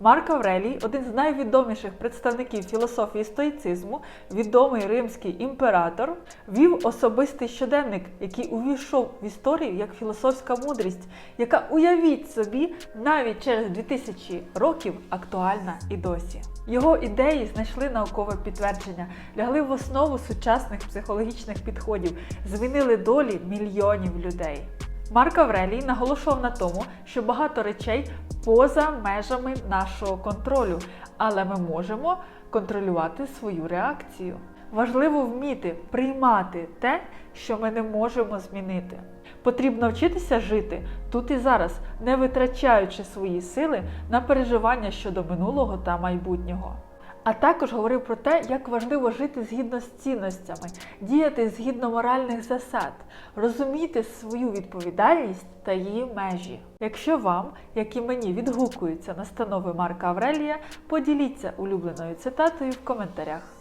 Марк Аврелій, один з найвідоміших представників філософії стоїцизму, відомий римський імператор, вів особистий щоденник, який увійшов в історію як філософська мудрість, яка, уявіть собі, навіть через 2000 років актуальна і досі. Його ідеї знайшли наукове підтвердження, лягли в основу сучасних психологічних підходів, змінили долі мільйонів людей. Марк Аврелій наголошував на тому, що багато речей поза межами нашого контролю, але ми можемо контролювати свою реакцію. Важливо вміти приймати те, що ми не можемо змінити. Потрібно вчитися жити тут і зараз, не витрачаючи свої сили на переживання щодо минулого та майбутнього. А також говорив про те, як важливо жити згідно з цінностями, діяти згідно моральних засад, розуміти свою відповідальність та її межі. Якщо вам, як і мені, відгукуються настанови Марка Аврелія, поділіться улюбленою цитатою в коментарях.